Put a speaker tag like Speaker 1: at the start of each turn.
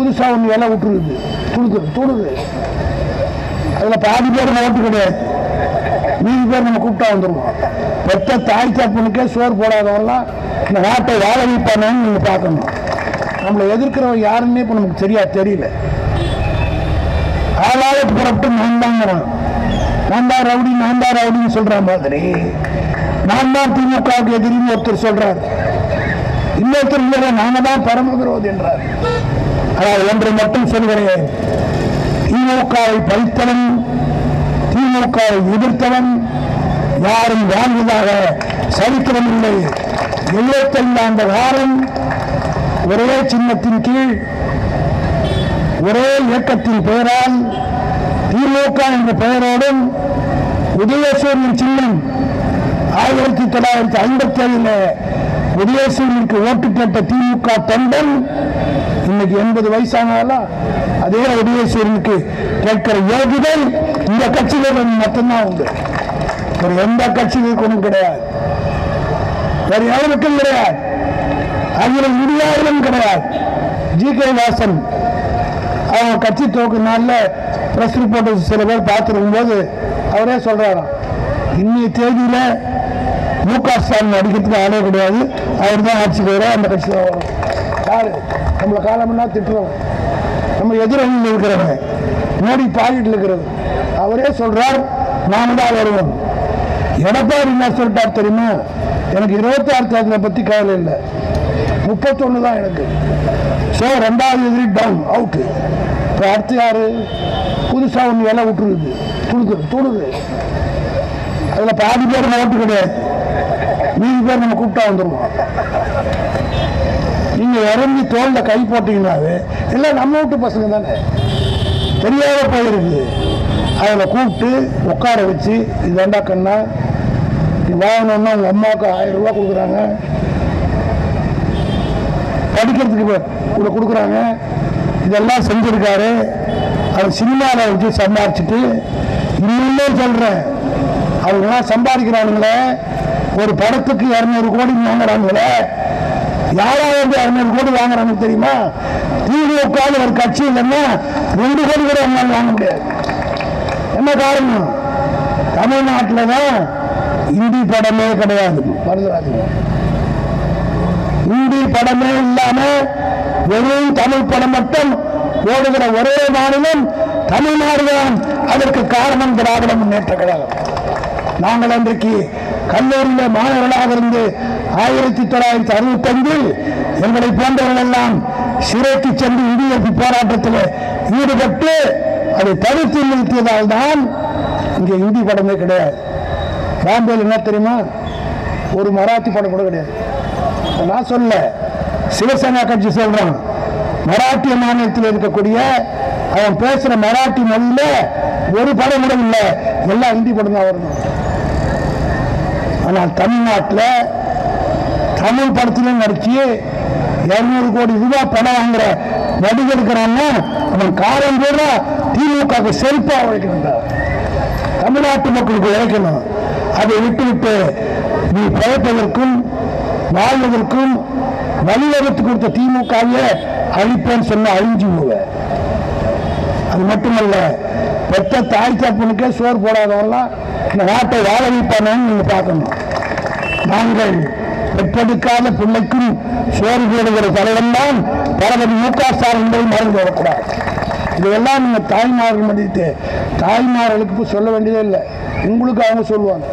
Speaker 1: புதுசாக ஒன்று இலை விட்டுருக்குது. துடுக்குது தூடுது. அதில் பாதி பேர் ஓட்டு கிடையாது. மீதி பேர் நம்ம கூப்பிட்டா வந்துடுவோம் பெத்த தாய் தப்பனுக்கே சோறு போடாதவங்களாம் இந்த நாட்டை வாழ வைப்பானு நீங்கள் பார்க்கணும். நம்மளை எதிர்க்கிறவன் யாருன்னே இப்போ நமக்கு சரியா தெரியல. ஆளாக புறப்பட்டு நான் தாங்கிறான் நான் தான் ரவுடி நான் தான் ரவுடின்னு சொல்ற மாதிரி. நான் தான் திமுகவுக்கு எதிரின்னு ஒருத்தர் சொல்கிறார் இன்னொருத்தர் இல்லை நாங்கள் தான் பரம விரோதி என்றார். ஆனால் ஒன்றை மட்டும் சொல்கிறேன். திமுகவை பழித்தவன் திமுகவை எதிர்த்தவன் யாரும் வாழ்ந்ததாக சரித்திரம் இல்லை எழுபத்தைந்து ஆண்டு காலம் ஒரே சின்னத்தின் கீழ் ஒரே இயக்கத்தின் பெயரால் திமுக என்ற பெயரோடும் உதயசூரியன் சின்னம் ஆயிரத்தி தொள்ளாயிரத்தி ஐம்பத்தி ஏழில் உதயசூரியனுக்கு ஓட்டு கேட்ட திமுக தொண்டன் இன்னைக்கு எண்பது வயசானாலும் அதே உதயசூரியனுக்கு கேட்கிற யோகிதை இந்த கட்சியில மட்டும்தான் உண்டு. வேற எந்த கட்சிகளுக்கு ஒன்றும் கிடையாது. வேற யாருக்கும் கிடையாது. அதுல இந்தியாவிலும் கிடையாது. ஜி கே வாசன் அவங்க கட்சி துவக்க நாளில் ப்ரெஸ் ரிப்போர்ட்டர்ஸ் சில பேர் பார்த்துருக்கும் போது அவரே சொல்றாராம் இன்னைய தேதியில மு க ஸ்டாலின் அடிக்கிறதுக்கு ஆளே கிடையாது. அவர் தான் ஆட்சி போயிட அந்த கட்சி தான் வரும் யாரு? நம்மளை காலம்னா திட்டுறோம் நம்ம எதிரணியில் இருக்கிறவங்க. மோடி பாக்கெட்டில் இருக்கிறது. அவரே சொல்றார் நாம தான் வருவோம். எடப்பாடி என்ன சொல்லிட்டார் தெரியுமா? எனக்கு இருபத்தி ஆறு தேர்தலை பத்தி கவலை இல்லை. முப்பத்தொன்னு தான் எனக்கு. ஸோ ரெண்டாவது எதிரி டவுன் அவுட்டு இப்போ அடுத்து யாரு? புதுசாக ஒன்று வேலை விட்டுருக்குது. துடுக்குது துடுது அதில் பாதி பேர் ஓட்டு கிடையாது. மீதி பேர் நம்ம கூப்பிட்டா வந்துடுவோம் நீங்கள் இறங்கி தோளில் கை போட்டீங்கன்னாவே எல்லாம் நம்ம வீட்டு பசங்க தானே. தெரியாத போயிருக்கு அதில் கூப்பிட்டு உட்கார வச்சு இதாண்டா கண்ணா நீ வாங்கணும்னா உங்கள் அம்மாவுக்கு ஆயிரம் ரூபா கொடுக்குறாங்க. படிக்கிறதுக்கு கூட கொடுக்குறாங்க. இதெல்லாம் செஞ்சுருக்காரு. அவர் சினிமாவில் வச்சு சம்பாரிச்சுட்டு இன்னும் சொல்கிறேன் அவங்களாம் சம்பாதிக்கிறானுங்களே. ஒரு படத்துக்கு இரநூறு கோடி வாங்குறாங்களே? யாராவது இரநூறு கோடி வாங்குறாங்க தெரியுமா? திமுக ஒரு கட்சி இல்லைன்னா ரெண்டு கோடி கூட அவங்களால வாங்க முடியாது. என்ன காரணம்? தமிழ்நாட்டில் தான் இந்தி படமே கிடையாது. மருதராஜன் இந்தி படமே இல்லாம வெறும் தமிழ் படம் மட்டும் ஓடுகிற ஒரே மாநிலம் தமிழ்நாடு தான் அதற்கு காரணம் திராவிட முன்னேற்ற கழகம். நாங்கள் அன்றைக்கு கல்லூரியில் மாணவர்களாக இருந்து ஆயிரத்தி தொள்ளாயிரத்தி அறுபத்தஞ்சில் எங்களை போன்றவர்கள் எல்லாம் சிறைக்கு சென்று இடியெடுப்பு போராட்டத்தில் ஈடுபட்டு அதை தடுத்து நிறுத்தியதால் தான் இங்கே இந்தி படமே கிடையாது. பாம்பேல என்ன தெரியுமா? ஒரு மராத்தி படம் கூட கிடையாது. நான் சொல்ல சிவசேனா கட்சி சொல்றான் மராட்டிய மாநிலத்தில் இருக்கக்கூடிய அவன் பேசுற மராட்டி மொழியில ஒரு படம் கூட இல்லை. எல்லாம் ஹிந்தி படம் தான் வரணும் ஆனால் தமிழ்நாட்டில் தமிழ் படத்துல நடிச்சு இருநூறு கோடி ரூபாய் படம் வாங்குற நடிகர் இருக்கிறான்னா அவன் காரம் கூட திமுக செருப்பா உழைக்கணும். தமிழ்நாட்டு மக்களுக்கு உழைக்கணும். அதை விட்டுவிட்டு நீ பிழைப்பதற்கும் வாழ்வதற்கும் வழிவகுத்து கொடுத்த திமுகவே அழிப்பேன்னு சொன்ன அழிஞ்சு போவேன் அது மட்டுமல்ல பெத்த தாய் தப்புனுக்கே சோறு போடாதவங்களாம் இந்த நாட்டை வாழ வைப்பானு நீங்க பார்க்கணும். நாங்கள் பெற்றெடுக்காத பிள்ளைக்கும் சோறு போடுகிற தலைவன் தான் தளபதி மு க ஸ்டாலின் என்பதை மறந்து வரக்கூடாது இதெல்லாம் நீங்க தாய்மார்கள் மதித்து தாய்மார்களுக்கு சொல்ல வேண்டியதே இல்லை. உங்களுக்கு அவங்க சொல்லுவாங்க.